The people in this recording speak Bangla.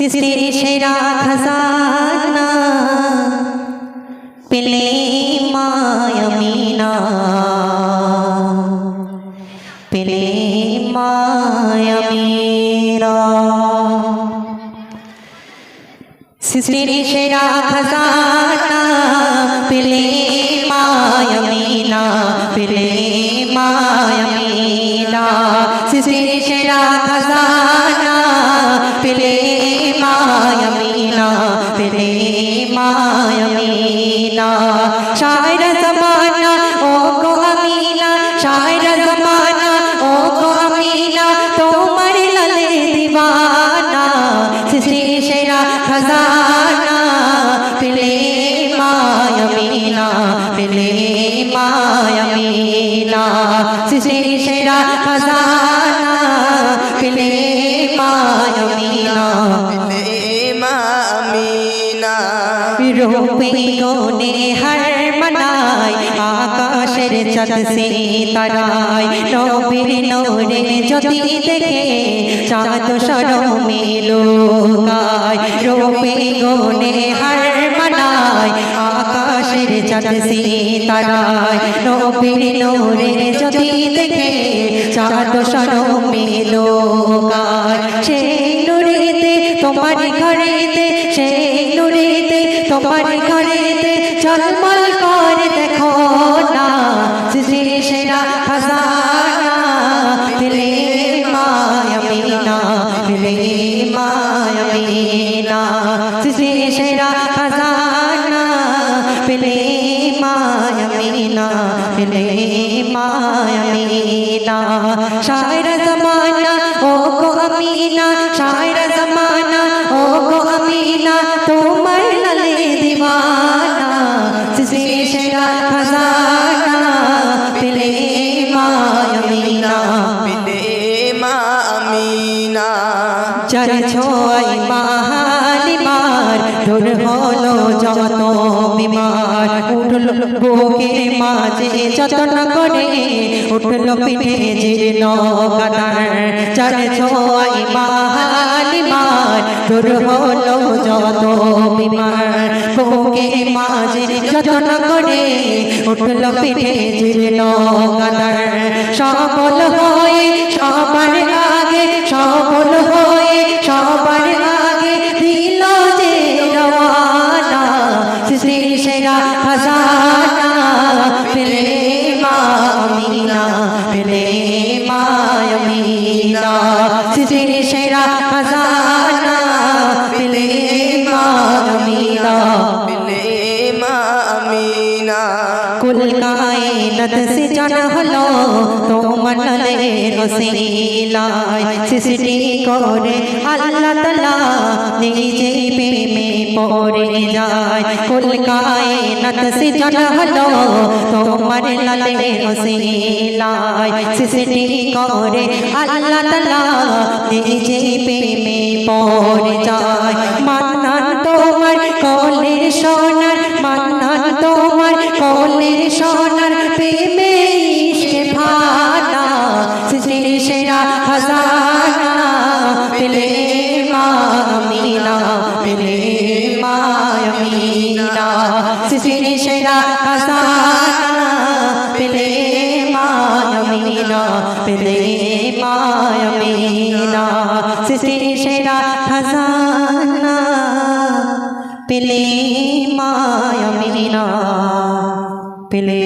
সৃষ্টির সেরা খাজানা পেলে মায়ামিনা পেলে মায়ামিরা সৃষ্টির সেরা খাজানা পেলে মায়ামিনা পেলে মায়ামিনা সৃষ্টির সেরা খাজানা শায়রা জমানা ও গো আমিনা, শায়রা জমানা ও গো আমিনা, তোমার লালে দিওয়ানা সৃষ্টি সেরা খাজানা, পেলে মায়ামিনা পেলে মায়ামিনা সৃষ্টি সেরা খাজানা, পেলে আমিনা রূপে গোনে হর মনাই আকাশের চাঁদ সে তারাই নবীর যদি দেখে চাঁদ মনাই আকাশের সে তারাই নবীর যদি দেখে চাঁদ সেই তোমার নুরেতে তোমার ঘরেতে চলমল করে দেখো না। শ্রী সেরা খাজানা দিলে মায়ামিনা দিলে মায়ামিনা শ্রী সেরা খাজানা পেলে মায়ামিনা পেলে মায়ামিনা শায়রা জমানা ও গো আমিনা শায়রা জমানা ও গো আমিনা, তোমার সেরা খাজানা পেলে মায়ামিনা পেলে মা আমিনা। চার ছোয়াই দূর হলো যত বিমার, উঠল বুকের মাঝে যতন করে, উঠল পিঠে জীর্ণ কাদার চার ছোয়াই মাহালিমার দূর হলো যত বিমার বুকের মাঝে যতন করে, উঠল পিঠে জীর্ণ কাদার সফল হয়ে, সবার আগে সফল হয়ে, সবার সেরা খাজানা মা মামিনা মিলে মা আমিনা। কুল কায়নাত সে জানা হলো তোমার নলে রসিলায়। সৃষ্টি করে আল্লাহ তালা নিজে পড়ে যায়। কুল কায়নাত সে জানা হলো তোমার সৃষ্টি করে আল্লাহ তালা নিজে প্রেমে যায়। তোমার সোনার, মান্নান তোমার কলের সোনার মায়ামিনা সৃষ্টি সেরা খাজানা পেলে মায়ামিনা পেলে মায়ামিনা সৃষ্টি সেরা খাজানা পেলে মায়ামিনা পেলে